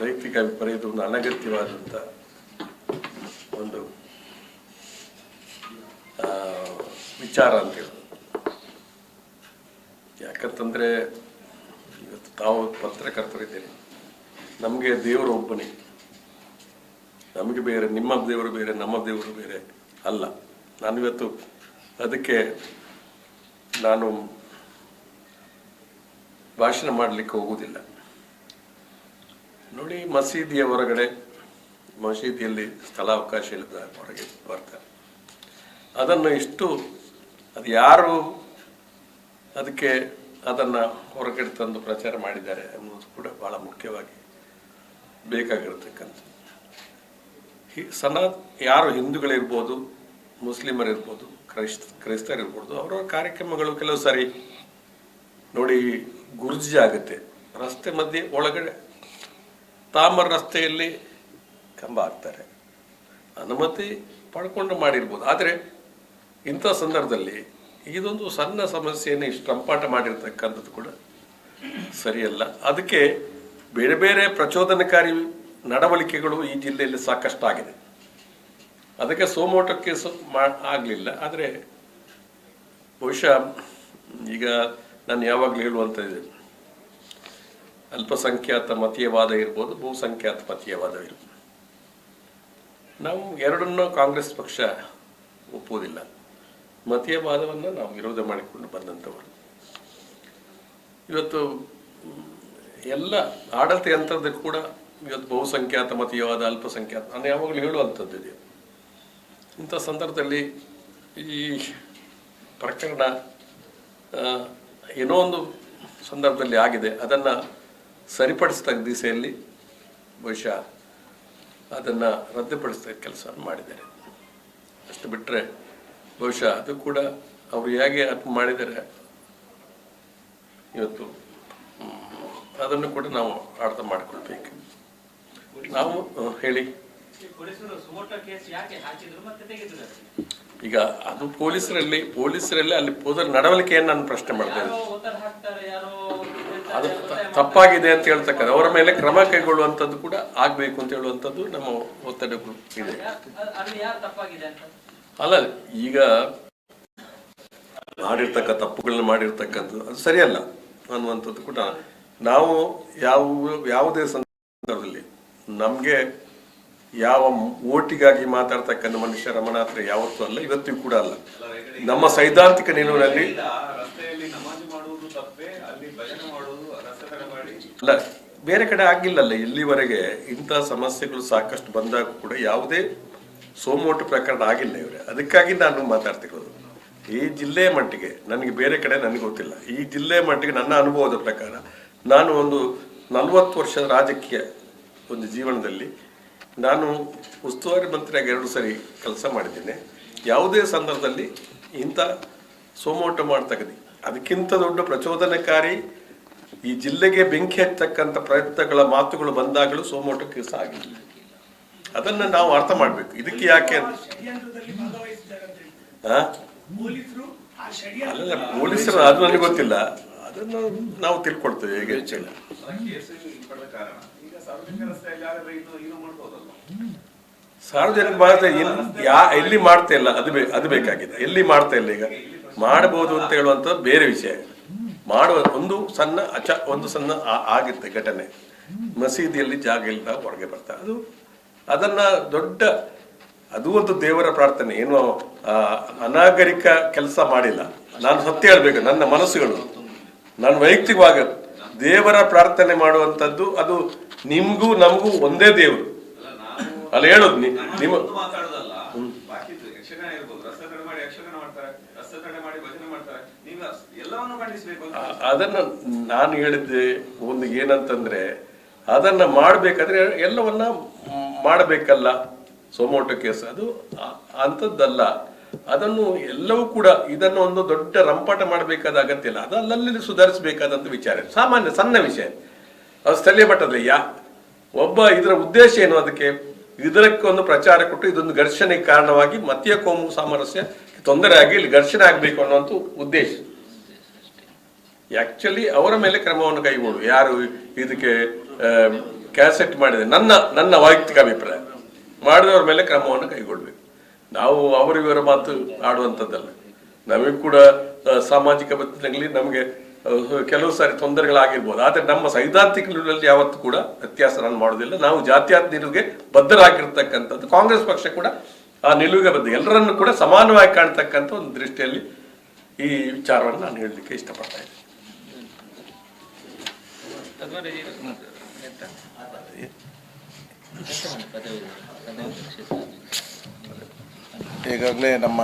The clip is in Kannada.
ವೈಯಕ್ತಿಕ ಅಭಿಪ್ರಾಯ ಒಂದು ಅನಗತ್ಯವಾದಂಥ ಒಂದು ವಿಚಾರ ಅಂತ ಹೇಳ್ಬೋದು. ಯಾಕಂತಂದರೆ ಇವತ್ತು ತಾವು ಪತ್ರಕರ್ತರಿದ್ದೇನೆ ನಮಗೆ ದೇವರು ಒಬ್ಬನೇ. ನಮಗೆ ಬೇರೆ, ನಿಮ್ಮ ದೇವರು ಬೇರೆ, ನಮ್ಮ ದೇವರು ಬೇರೆ ಅಲ್ಲ. ನಾನಿವತ್ತು ಅದಕ್ಕೆ ನಾನು ಭಾಷಣ ಮಾಡಲಿಕ್ಕೆ ಹೋಗುವುದಿಲ್ಲ. ನೋಡಿ ಮಸೀದಿಯ ಹೊರಗಡೆ, ಮಸೀದಿಯಲ್ಲಿ ಸ್ಥಳಾವಕಾಶ ಇಲ್ಲದ ಹೊರಗೆ ಬರ್ತಾರೆ ಅದನ್ನು ಇಷ್ಟು, ಅದು ಯಾರು ಅದಕ್ಕೆ ಅದನ್ನು ಹೊರಗಡೆ ತಂದು ಪ್ರಚಾರ ಮಾಡಿದ್ದಾರೆ ಅನ್ನೋದು ಕೂಡ ಭಾಳ ಮುಖ್ಯವಾಗಿ ಬೇಕಾಗಿರತಕ್ಕಂಥ ಸನಾತ್ ಸನಾ, ಯಾರು ಹಿಂದೂಗಳಿರ್ಬೋದು, ಮುಸ್ಲಿಮರಿರ್ಬೋದು, ಕ್ರೈಸ್ತ, ಕ್ರೈಸ್ತರಿರ್ಬೋದು ಅವರ ಕಾರ್ಯಕ್ರಮಗಳು ಕೆಲವು ಸಾರಿ ನೋಡಿ ಗುರ್ಜಿ ಆಗುತ್ತೆ. ರಸ್ತೆ ಮಧ್ಯೆ ಒಳಗಡೆ ತಾಮರ ರಸ್ತೆಯಲ್ಲಿ ಕಂಬ ಹಾಕ್ತಾರೆ. ಅನುಮತಿ ಪಡ್ಕೊಂಡು ಮಾಡಿರ್ಬೋದು. ಆದರೆ ಇಂಥ ಸಂದರ್ಭದಲ್ಲಿ ಇದೊಂದು ಸಣ್ಣ ಸಮಸ್ಯೆಯನ್ನು ಇಷ್ಟು ಮಾಡಿರ್ತಕ್ಕಂಥದ್ದು ಕೂಡ ಸರಿಯಲ್ಲ. ಅದಕ್ಕೆ ಬೇರೆ ಬೇರೆ ಪ್ರಚೋದನಕಾರಿ ನಡವಳಿಕೆಗಳು ಈ ಜಿಲ್ಲೆಯಲ್ಲಿ ಸಾಕಷ್ಟು ಆಗಿದೆ ಅದಕ್ಕೆ ಸೋಮೋಟಕ್ಕೆ ಕೇಸು ಮಾ, ಆಗಲಿಲ್ಲ. ಆದರೆ ಬಹುಶಃ ಈಗ ನಾನು ಯಾವಾಗಲೂ ಹೇಳುವಂಥದ್ದು ಅಲ್ಪಸಂಖ್ಯಾತ ಮತೀಯವಾದ ಇರ್ಬೋದು, ಬಹುಸಂಖ್ಯಾತ ಮತೀಯವಾದ ಇರ್ಬೋದು. ನಾವು ಎರಡನ್ನೂ ಕಾಂಗ್ರೆಸ್ ಪಕ್ಷ ಒಪ್ಪುವುದಿಲ್ಲ. ಮತೀಯವಾದವನ್ನು ನಾವು ವಿರೋಧ ಮಾಡಿಕೊಂಡು ಬಂದಂಥವರು. ಇವತ್ತು ಎಲ್ಲ ಆಡಳಿತ ಯಂತ್ರದ ಕೂಡ ಇವತ್ತು ಬಹುಸಂಖ್ಯಾತ ಮತೀಯವಾದ, ಅಲ್ಪಸಂಖ್ಯಾತ, ನಾನು ಯಾವಾಗಲೂ ಹೇಳುವಂಥದ್ದು ಇದೆ. ಇಂಥ ಸಂದರ್ಭದಲ್ಲಿ ಈ ಪ್ರಕರಣ ಏನೋ ಒಂದು ಸಂದರ್ಭದಲ್ಲಿ ಆಗಿದೆ. ಅದನ್ನು ಸರಿಪಡಿಸ್ತಕ್ಕ ದಿಸೆಯಲ್ಲಿ ಬಹುಶಃ ಅದನ್ನು ರದ್ದುಪಡಿಸಿದ ಕೆಲಸ ಮಾಡಿದ್ದಾರೆ. ಅಷ್ಟು ಬಿಟ್ಟರೆ ಬಹುಶಃ ಅದು ಕೂಡ ಅವರು ಹೇಗೆ ಅದು ಮಾಡಿದ್ದಾರೆ ಇವತ್ತು ಅದನ್ನು ಕೂಡ ನಾವು ಅರ್ಥ ಮಾಡಿಕೊಳ್ಬೇಕು. ನಾವು ಹೇಳಿ. ಈಗ ಅದು ಪೊಲೀಸರಲ್ಲಿ ಪೊಲೀಸರಲ್ಲಿ ಅಲ್ಲಿ ಹೋದ ನಡವಳಿಕೆಯನ್ನು ನಾನು ಪ್ರಶ್ನೆ ಮಾಡ್ತೇನೆ ಅದು ತಪ್ಪಾಗಿದೆ ಅಂತ ಹೇಳ್ತಕ್ಕಂಥ, ಅವರ ಮೇಲೆ ಕ್ರಮ ಕೈಗೊಳ್ಳುವಂಥದ್ದು ಕೂಡ ಆಗ್ಬೇಕು ಅಂತ ಹೇಳುವಂಥದ್ದು ನಮ್ಮ ಒತ್ತಡ ಇದೆ. ಅಲ್ಲ, ಈಗ ಮಾಡಿರ್ತಕ್ಕ ತಪ್ಪುಗಳನ್ನ ಮಾಡಿರ್ತಕ್ಕಂಥದ್ದು, ಅದು ಸರಿಯಲ್ಲ ಅನ್ನುವಂಥದ್ದು ಕೂಡ ನಾವು ಯಾವ, ಯಾವುದೇ ಸಂದರ್ಭದಲ್ಲಿ ನಮಗೆ ಯಾವ ಓಟಿಗಾಗಿ ಮಾತಾಡ್ತಕ್ಕಂಥ ಮನುಷ್ಯ ರಮಣಾತ್ರ ಯಾವತ್ತೂ ಅಲ್ಲ, ಇವತ್ತಿಗೂ ಕೂಡ ಅಲ್ಲ. ನಮ್ಮ ಸೈದ್ಧಾಂತಿಕ ನಿಲುವಿನಲ್ಲಿ ಅಲ್ಲ, ಬೇರೆ ಕಡೆ ಆಗಿಲ್ಲಲ್ಲ, ಇಲ್ಲಿವರೆಗೆ ಇಂಥ ಸಮಸ್ಯೆಗಳು ಸಾಕಷ್ಟು ಬಂದಾಗ ಕೂಡ ಯಾವುದೇ ಸೋಮೋಟು ಪ್ರಕರಣ ಆಗಿಲ್ಲ ಇವರೇ. ಅದಕ್ಕಾಗಿ ನಾನು ಮಾತಾಡ್ತಿರೋದು. ಈ ಜಿಲ್ಲೆ ಮಟ್ಟಿಗೆ ನನಗೆ ಬೇರೆ ಕಡೆ ನನಗೆ ಗೊತ್ತಿಲ್ಲ. ಈ ಜಿಲ್ಲೆ ಮಟ್ಟಿಗೆ ನನ್ನ ಅನುಭವದ ಪ್ರಕಾರ ನಾನು ಒಂದು ನಲವತ್ತು ವರ್ಷದ ರಾಜಕೀಯ ಒಂದು ಜೀವನದಲ್ಲಿ ನಾನು ಉಸ್ತುವಾರಿ ಮಂತ್ರಿಯಾಗಿ ಎರಡು ಸರಿ ಕೆಲಸ ಮಾಡಿದ್ದೇನೆ. ಯಾವುದೇ ಸಂದರ್ಭದಲ್ಲಿ ಇಂಥ ಸೋಮೋಟ ಮಾಡ್ತಕ್ಕಂಥ ಅದಕ್ಕಿಂತ ದೊಡ್ಡ ಪ್ರಚೋದನಕಾರಿ ಈ ಜಿಲ್ಲೆಗೆ ಬೆಂಕಿ ಹಚ್ಚತಕ್ಕಂಥ ಪ್ರಯತ್ನಗಳ ಮಾತುಗಳು ಬಂದಾಗಲೂ ಸೋಮೋಟಕ್ಕೆ ಕೇಸ್ ಆಗಿಲ್ಲ ಅದನ್ನ ನಾವು ಅರ್ಥ ಮಾಡ್ಬೇಕು. ಇದಕ್ಕೆ ಯಾಕೆ ಅಲ್ಲ ಪೊಲೀಸರು ಅದು ನನಗೆ ಗೊತ್ತಿಲ್ಲ. ಅದನ್ನು ನಾವು ತಿಳ್ಕೊಳ್ತೇವೆ ಹೇಗೆ ಹೆಚ್ಚಿಲ್ಲ ಸಾರ್ವಜನಿಕ ಭಾರತ ಯಾ, ಎಲ್ಲಿ ಮಾಡ್ತಾ ಇಲ್ಲ, ಅದು ಅದು ಬೇಕಾಗಿದೆ. ಎಲ್ಲಿ ಮಾಡ್ತಾ ಇಲ್ಲ ಈಗ? ಮಾಡಬಹುದು ಅಂತ ಹೇಳುವಂತ ಬೇರೆ ವಿಷಯ. ಮಾಡುವ ಒಂದು ಸಣ್ಣ ಅಚ, ಒಂದು ಸಣ್ಣ ಆ- ಆಗಿತ್ತೆ ಘಟನೆ. ಮಸೀದಿಯಲ್ಲಿ ಜಾಗ ಇಲ್ಲದ ಹೊರಗೆ ಬರ್ತಾ. ಅದು ಅದನ್ನ ದೊಡ್ಡ, ಅದು ಒಂದು ದೇವರ ಪ್ರಾರ್ಥನೆ. ಏನು ಅನಾಗರಿಕ ಕೆಲಸ ಮಾಡಿಲ್ಲ. ನಾನು ಸತ್ಯ ಹೇಳ್ಬೇಕು, ನನ್ನ ಮನಸ್ಸುಗಳು. ನಾನು ವೈಯಕ್ತಿಕವಾಗಿ ದೇವರ ಪ್ರಾರ್ಥನೆ ಮಾಡುವಂಥದ್ದು, ಅದು ನಿಮಗೂ ನಮಗೂ ಒಂದೇ ದೇವರು. ಅಲ್ಲ ಹೇಳೋದು ನಿಮ್ಮ ಒಂದು ಮಾತಾಡೋದಲ್ಲ ಬಾಕಿದ್ದು ಯಕ್ಷಗಾನ ಇರ್ಬೋದು ರಸ್ತೆ ತಡೆ ಮಾಡಿ ಯಕ್ಷಗಾನ ಮಾಡ್ತಾರೆ ರಸ್ತೆ ತಡೆ ಮಾಡಿ ಭಜನೆ ಮಾಡ್ತಾರೆ ನೀವು ಎಲ್ಲವನ್ನು ಖಂಡಿಸ್ಬೇಕು ಅಂತ ಆ- ಅದನ್ನ ನಾನು ಹೇಳಿದ್ದೆ, ಒಂದು ಏನಂತಂದ್ರೆ, ಅದನ್ನ ಮಾಡ್ಬೇಕಾದ್ರೆ ಎಲ್ಲವನ್ನ ಮಾಡಬೇಕಲ್ಲ, ಸೋಮೋಟೋ ಕೇಸ್. ಅದು ಅಂಥದ್ದಲ್ಲ. ಅದನ್ನು ಎಲ್ಲವೂ ಕೂಡ ಇದನ್ನು ಒಂದು ದೊಡ್ಡ ರಂಪಾಟ ಮಾಡಬೇಕಾದ ಅಗತ್ಯ ಇಲ್ಲ. ಅದು ಅಲ್ಲಲ್ಲಿ ಸುಧಾರಿಸಬೇಕಾದಂತ ವಿಚಾರ ಸಾಮಾನ್ಯ ಸಣ್ಣ ವಿಷಯ ಅದು ಸ್ಥಳೀಯ ಮಟ್ಟದಲ್ಲಿ ಯಾ? ಒಬ್ಬ ಇದರ ಉದ್ದೇಶ ಏನು ಅದಕ್ಕೆ? ಇದಕ್ಕೆ ಒಂದು ಪ್ರಚಾರ ಕೊಟ್ಟು ಇದೊಂದು ಘರ್ಷಣೆಗೆ ಕಾರಣವಾಗಿ ಮತೀಯ ಕೋಮು ಸಾಮರಸ್ಯ ತೊಂದರೆ ಆಗಿ ಇಲ್ಲಿ ಘರ್ಷಣೆ ಆಗಬೇಕು ಅನ್ನುವಂಥ ಉದ್ದೇಶ. ಆಕ್ಚುಲಿ ಅವರ ಮೇಲೆ ಕ್ರಮವನ್ನು ಕೈಗೊಳ್ಳು. ಯಾರು ಇದಕ್ಕೆ ಕ್ಯಾಸೆಟ್ ಮಾಡಿದೆ. ನನ್ನ ನನ್ನ ವೈಯಕ್ತಿಕ ಅಭಿಪ್ರಾಯ. ಮಾಡಿದವರ ಮೇಲೆ ಕ್ರಮವನ್ನು ಕೈಗೊಳ್ಬೇಕು. ನಾವು ಅವರಿವರ ಮಾತು ಆಡುವಂಥದ್ದಲ್ಲ. ನಮಗೆ ಕೂಡ ಸಾಮಾಜಿಕ ಬದ್ಧತೆಗಳಲ್ಲಿ ನಮಗೆ ಕೆಲವು ಸಾರಿ ತೊಂದರೆಗಳಾಗಿರ್ಬೋದು. ಆದರೆ ನಮ್ಮ ಸೈದ್ಧಾಂತಿಕ ನಿಲುವಿನಲ್ಲಿ ಯಾವತ್ತೂ ಕೂಡ ವ್ಯತ್ಯಾಸ ನಾನು ಮಾಡೋದಿಲ್ಲ ನಾವು ಜಾತ್ಯಾತ ನಿಲುವಿಗೆ ಬದ್ಧರಾಗಿರ್ತಕ್ಕಂಥದ್ದು, ಕಾಂಗ್ರೆಸ್ ಪಕ್ಷ ಕೂಡ ಆ ನಿಲುವಿಗೆ ಬದ್ಧ. ಎಲ್ಲರನ್ನು ಕೂಡ ಸಮಾನವಾಗಿ ಕಾಣ್ತಕ್ಕಂಥ ಒಂದು ದೃಷ್ಟಿಯಲ್ಲಿ ಈ ವಿಚಾರವನ್ನು ನಾನು ಹೇಳಲಿಕ್ಕೆ ಇಷ್ಟಪಡ್ತಾ ಇದ್ದೀನಿ. ಈಗಾಗಲೇ ನಮ್ಮ